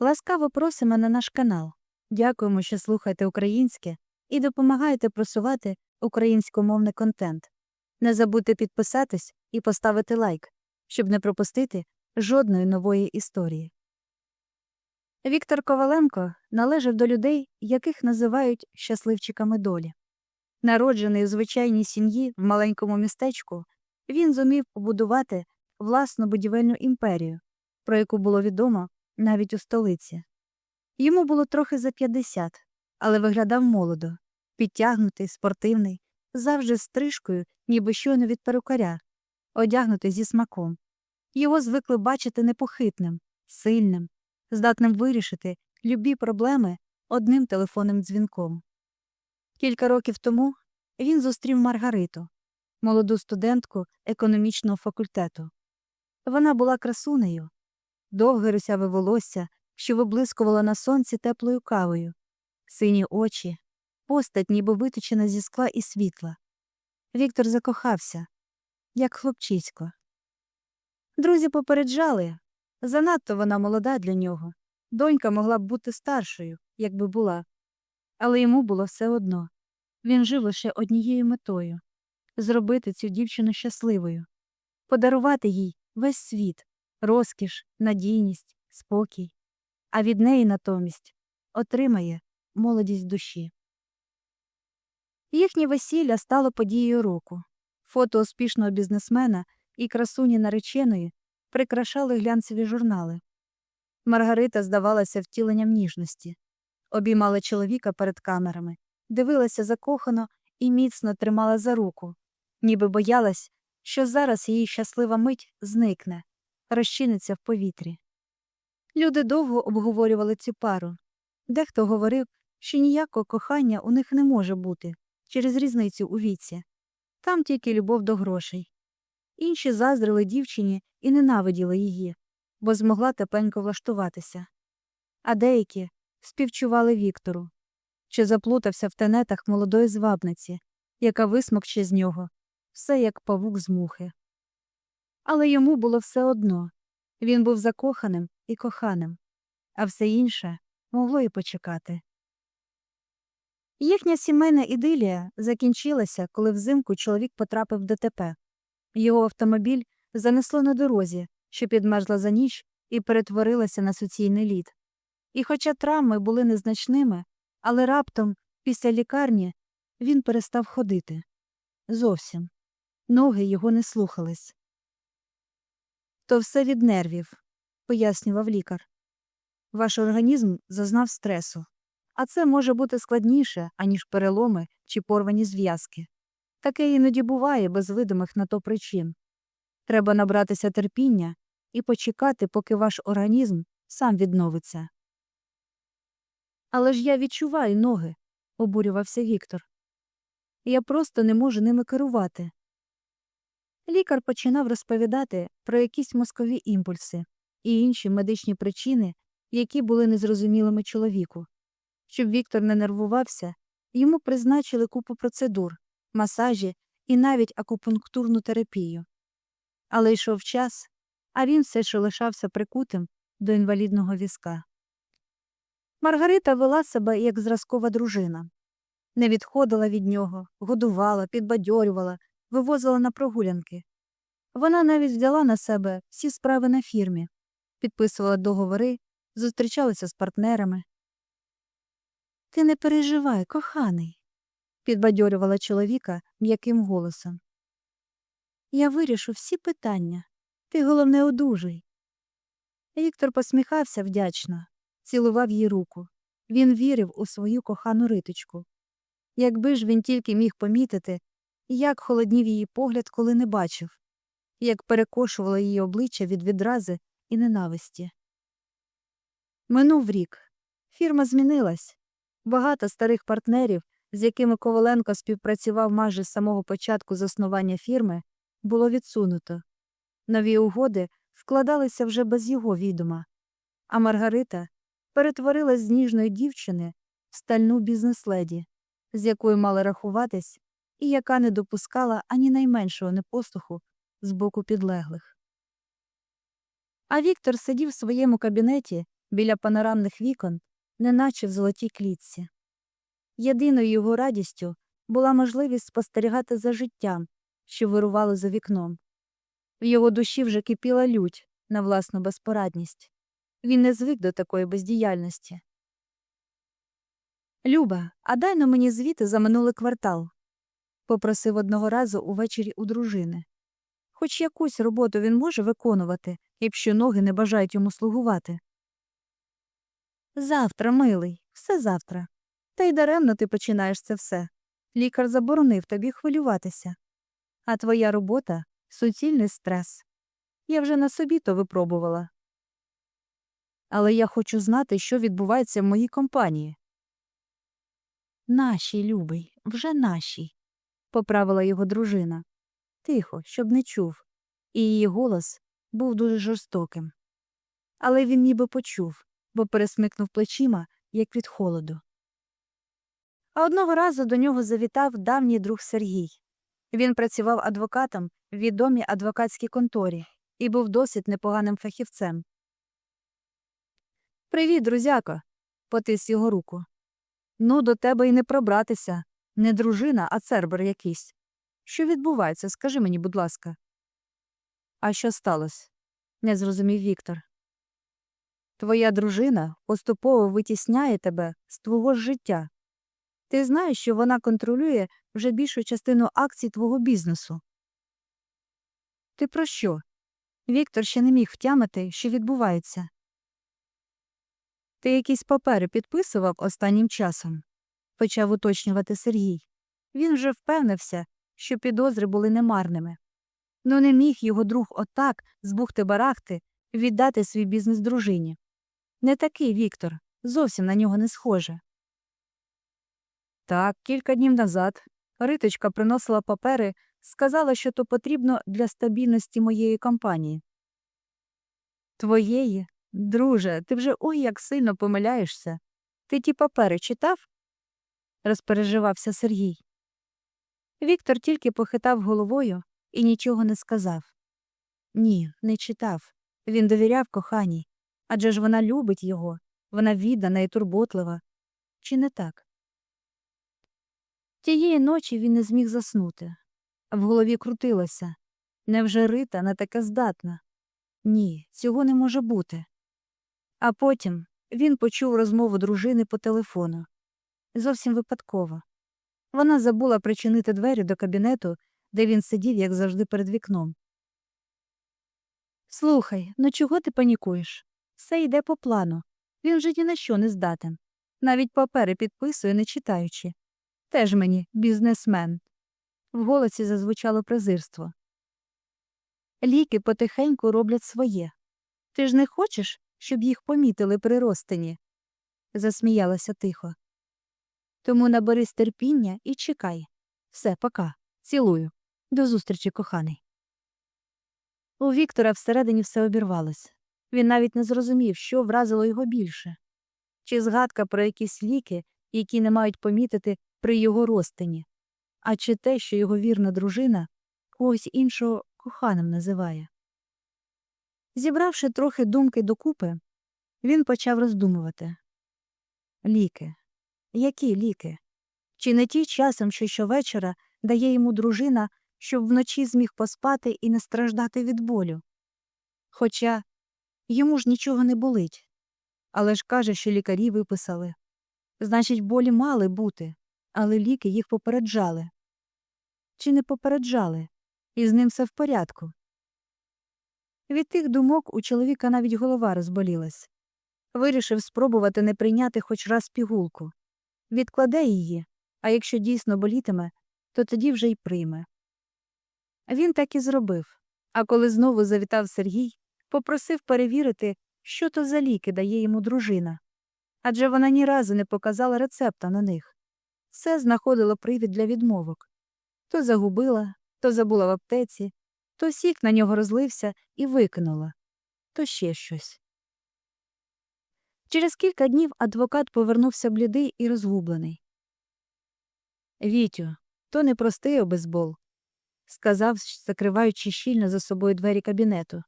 Ласкаво просимо на наш канал. Дякуємо, що слухаєте українське і допомагаєте просувати українськомовний контент. Не забудьте підписатись і поставити лайк, щоб не пропустити жодної нової історії. Віктор Коваленко належав до людей, яких називають щасливчиками долі. Народжений у звичайній сім'ї в маленькому містечку, він зумів побудувати власну будівельну імперію, про яку було відомо навіть у столиці. Йому було трохи за 50, але виглядав молодо, підтягнутий, спортивний, завжди з стрижкою, ніби щойно від перукаря, одягнутий зі смаком. Його звикли бачити непохитним, сильним, здатним вирішити любі проблеми одним телефонним дзвінком. Кілька років тому він зустрів Маргариту, молоду студентку економічного факультету. Вона була красунею, довге русяве волосся, що виблискувало на сонці теплою кавою, сині очі, постать ніби виточена зі скла і світла. Віктор закохався, як хлопчисько. Друзі попереджали занадто вона молода для нього. Донька могла б бути старшою, якби була. Але йому було все одно. Він жив лише однією метою зробити цю дівчину щасливою, подарувати їй весь світ, розкіш, надійність, спокій, а від неї натомість отримає молодість душі. Їхнє весілля стало подією року. Фото успішного бізнесмена і красуні нареченої прикрашали глянцеві журнали. Маргарита здавалася втіленням ніжності, обіймала чоловіка перед камерами, дивилася закохано і міцно тримала за руку, ніби боялась, що зараз її щаслива мить зникне, розчиниться в повітрі. Люди довго обговорювали цю пару. Дехто говорив, що ніякого кохання у них не може бути через різницю у віці. Там тільки любов до грошей. Інші заздрили дівчині і ненавиділи її, бо змогла тепенько влаштуватися. А деякі співчували Віктору, що заплутався в тенетах молодої звабниці, яка висмокче з нього, все як павук з мухи. Але йому було все одно він був закоханим і коханим, а все інше могло і почекати. Їхня сімейна ідилія закінчилася, коли взимку чоловік потрапив в ДТП. Його автомобіль занесло на дорозі, що підмерзла за ніч і перетворилася на суцільний лід. І хоча травми були незначними, але раптом, після лікарні, він перестав ходити. Зовсім. Ноги його не слухались. То все від нервів, пояснював лікар. Ваш організм зазнав стресу, а це може бути складніше, аніж переломи чи порвані зв'язки. Таке іноді буває без видимих на то причин. Треба набратися терпіння і почекати, поки ваш організм сам відновиться. Але ж я відчуваю ноги, обурювався Віктор. Я просто не можу ними керувати. Лікар починав розповідати про якісь мозкові імпульси і інші медичні причини, які були незрозумілими чоловіку. Щоб Віктор не нервувався, йому призначили купу процедур, масажі і навіть акупунктурну терапію. Але йшов час, а він все ще лишався прикутим до інвалідного візка. Маргарита вела себе як зразкова дружина, не відходила від нього, годувала, підбадьорювала, вивозила на прогулянки. Вона навіть взяла на себе всі справи на фірмі, підписувала договори, зустрічалася з партнерами. Ти не переживай, коханий, підбадьорювала чоловіка м'яким голосом. Я вирішу всі питання. Ти, головне, одужуй. Віктор посміхався вдячно, цілував їй руку. Він вірив у свою кохану риточку. Якби ж він тільки міг помітити, як холоднів її погляд, коли не бачив, як перекошувало її обличчя від відрази і ненависті. Минув рік. Фірма змінилась. Багато старих партнерів, з якими Коваленко співпрацював майже з самого початку заснування фірми, було відсунуто. Нові угоди вкладалися вже без його відома, а Маргарита перетворилась з ніжної дівчини в стальну бізнес-леді, з якою мали рахуватись і яка не допускала ані найменшого непослуху з боку підлеглих. А Віктор сидів в своєму кабінеті біля панорамних вікон, неначе в золотій клітці. Єдиною його радістю була можливість спостерігати за життям, що вирувало за вікном. В його душі вже кипіла лють на власну безпорадність. Він не звик до такої бездіяльності. Люба, а дай мені звіти за минулий квартал, попросив одного разу увечері у дружини. Хоч якусь роботу він може виконувати, якщо ноги не бажають йому слугувати. Завтра, милий, все завтра. Та й даремно ти починаєш це все. Лікар заборонив тобі хвилюватися. А твоя робота суцільний стрес. Я вже на собі то випробувала. Але я хочу знати, що відбувається в моїй компанії. Нашій, любий, вже нашій, поправила його дружина. Тихо, щоб не чув, і її голос був дуже жорстоким. Але він ніби почув, бо пересмикнув плечима, як від холоду. А одного разу до нього завітав давній друг Сергій. Він працював адвокатом в відомій адвокатській конторі і був досить непоганим фахівцем. Привіт, друзяко, потис його руку. Ну, до тебе й не пробратися. Не дружина, а цербер якийсь. Що відбувається, скажи мені, будь ласка. А що сталося? не зрозумів Віктор. Твоя дружина поступово витісняє тебе з твого життя. Ти знаєш, що вона контролює вже більшу частину акцій твого бізнесу. Ти про що? Віктор ще не міг втямити, що відбувається. Ти якісь папери підписував останнім часом, почав уточнювати Сергій. Він вже впевнився, що підозри були немарними. Ну не міг його друг отак, з бухти-барахти, віддати свій бізнес дружині. Не такий Віктор, зовсім на нього не схоже. Так, кілька днів назад Риточка приносила папери, сказала, що то потрібно для стабільності моєї компанії. Твоєї? Друже, ти вже ой як сильно помиляєшся. Ти ті папери читав? Розпереживався Сергій. Віктор тільки похитав головою і нічого не сказав. Ні, не читав. Він довіряв коханій. Адже ж вона любить його, вона віддана і турботлива. Чи не так? Тієї ночі він не зміг заснути. В голові крутилося. Невже Рита не таке здатна? Ні, цього не може бути. А потім він почув розмову дружини по телефону. Зовсім випадково. Вона забула причинити двері до кабінету, де він сидів, як завжди, перед вікном. Слухай, ну чого ти панікуєш? Все йде по плану. Він вже ні на що не здатен. Навіть папери підписує, не читаючи. Теж мені бізнесмен. В голосі зазвучало презирство. Ліки потихеньку роблять своє. Ти ж не хочеш, щоб їх помітили при розтині? засміялася тихо. Тому наберись терпіння і чекай. Все, пока. Цілую. До зустрічі, коханий. У Віктора всередині все обірвалось. Він навіть не зрозумів, що вразило його більше чи згадка про якісь ліки, які не мають помітити при його розтині, а чи те, що його вірна дружина когось іншого коханим називає. Зібравши трохи думки докупи, він почав роздумувати ліки. Які ліки? Чи не ті часом, що щовечора дає йому дружина, щоб вночі зміг поспати і не страждати від болю? Хоча йому ж нічого не болить. Але ж каже, що лікарі виписали. Значить, болі мали бути, але ліки їх попереджали. Чи не попереджали, і з ним все в порядку. Від тих думок у чоловіка навіть голова розболілась. Вирішив спробувати не прийняти хоч раз пігулку. Відкладе її, а якщо дійсно болітиме, то тоді вже й прийме. Він так і зробив. А коли знову завітав Сергій, попросив перевірити, що то за ліки дає йому дружина. Адже вона ні разу не показала рецепта на них. Все знаходило привід для відмовок. То загубила, то забула в аптеці, то сік на нього розлився і викинула, то ще щось. Через кілька днів адвокат повернувся блідий і розгублений. Вітю, то не простий обезбол, сказав, закриваючи щільно за собою двері кабінету.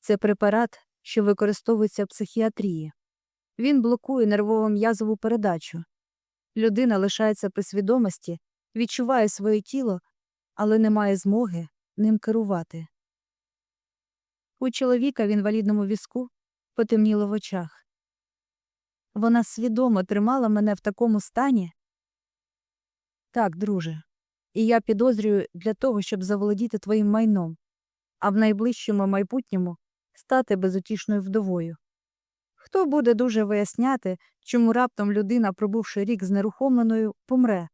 Це препарат, що використовується в психіатрії. Він блокує нервово-м'язову передачу. Людина лишається при свідомості, відчуває своє тіло, але не має змоги ним керувати. У чоловіка в інвалідному візку потемніло в очах. Вона свідомо тримала мене в такому стані. Так, друже, і я підозрюю для того, щоб заволодіти твоїм майном, а в найближчому майбутньому стати безутішною вдовою. Хто буде дуже виясняти, чому раптом людина, пробувши рік знерухомленою, помре?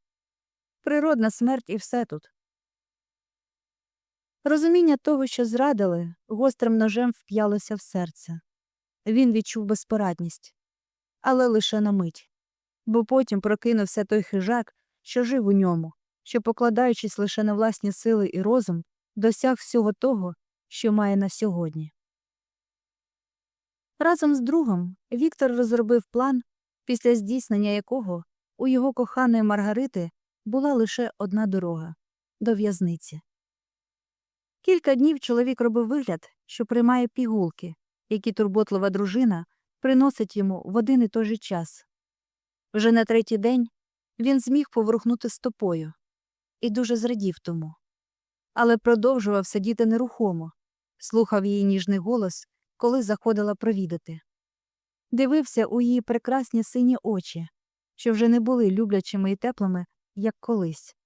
Природна смерть і все тут. Розуміння того, що зрадили, гострим ножем вп'ялося в серце. Він відчув безпорадність, але лише на мить, бо потім прокинувся той хижак, що жив у ньому, що, покладаючись лише на власні сили і розум, досяг всього того, що має на сьогодні. Разом з другом Віктор розробив план, після здійснення якого у його коханої Маргарити була лише одна дорога до в'язниці. Кілька днів чоловік робив вигляд, що приймає пігулки, які турботлива дружина приносить йому в один і той же час. Вже на третій день він зміг поворухнути стопою і дуже зрадів тому. Але продовжував сидіти нерухомо, слухав її ніжний голос, коли заходила провідати. Дивився у її прекрасні сині очі, що вже не були люблячими і теплими, як колись.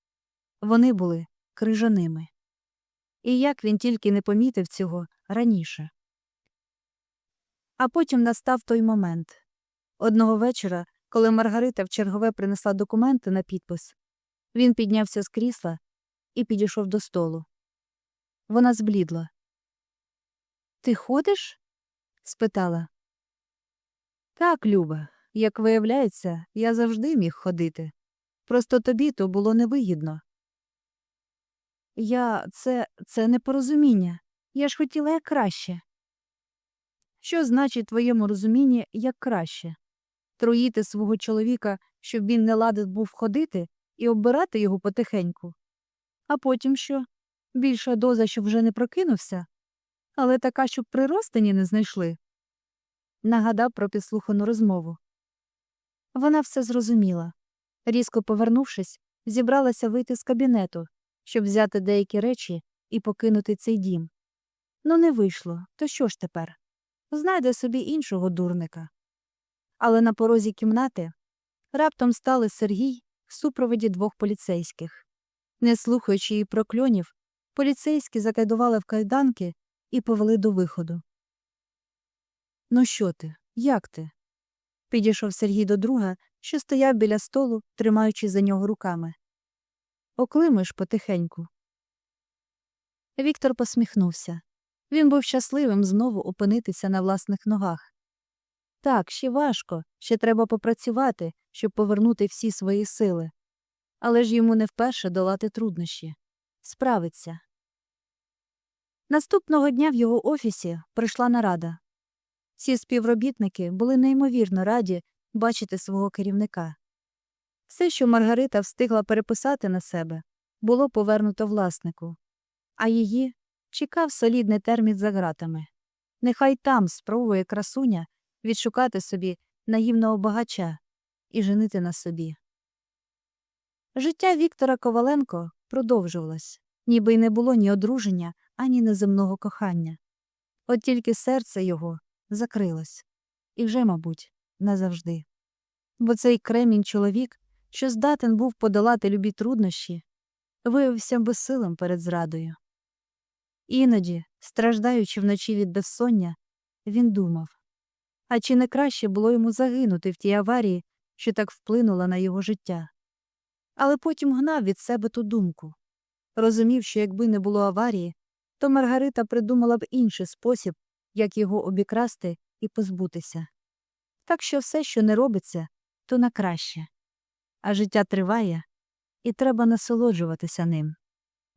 Вони були крижаними. І як він тільки не помітив цього раніше. А потім настав той момент. Одного вечора, коли Маргарита в чергове принесла документи на підпис, він піднявся з крісла і підійшов до столу. Вона зблідла. Ти ходиш? спитала. Так, Люба, як виявляється, я завжди міг ходити. Просто тобі то було невигідно. Я це це непорозуміння. Я ж хотіла як краще. Що значить твоєму розумінні як краще? Труїти свого чоловіка, щоб він не ладив був ходити, і оббирати його потихеньку. А потім що? Більша доза, щоб вже не прокинувся, але така, щоб при розтині не знайшли. Нагадав про підслухану розмову. Вона все зрозуміла. Різко повернувшись, зібралася вийти з кабінету, щоб взяти деякі речі і покинути цей дім. Ну, не вийшло, то що ж тепер? Знайде собі іншого дурника. Але на порозі кімнати раптом стали Сергій в супроводі двох поліцейських. Не слухаючи її прокльонів, поліцейські закайдували в кайданки і повели до виходу. Ну, що ти? Як ти? Підійшов Сергій до друга, що стояв біля столу, тримаючи за нього руками. Оклимиш потихеньку. Віктор посміхнувся. Він був щасливим знову опинитися на власних ногах. Так, ще важко, ще треба попрацювати, щоб повернути всі свої сили. Але ж йому не вперше долати труднощі. Справиться. Наступного дня в його офісі прийшла нарада. Всі співробітники були неймовірно раді бачити свого керівника. Все, що Маргарита встигла переписати на себе, було повернуто власнику, а її чекав солідний термін за ґратами. Нехай там спробує красуня відшукати собі наївного багача і женити на собі. Життя Віктора Коваленко продовжувалось, ніби й не було ні одруження, ані неземного кохання. От тільки серце його закрилось і вже, мабуть, назавжди. Бо цей кремінь чоловік, що здатен був подолати любі труднощі, виявився безсилим перед зрадою. Іноді, страждаючи вночі від безсоння, він думав а чи не краще було йому загинути в тій аварії, що так вплинула на його життя? Але потім гнав від себе ту думку. Розумів, що якби не було аварії, то Маргарита придумала б інший спосіб, як його обікрасти і позбутися. Так що все, що не робиться, то на краще. А життя триває, і треба насолоджуватися ним.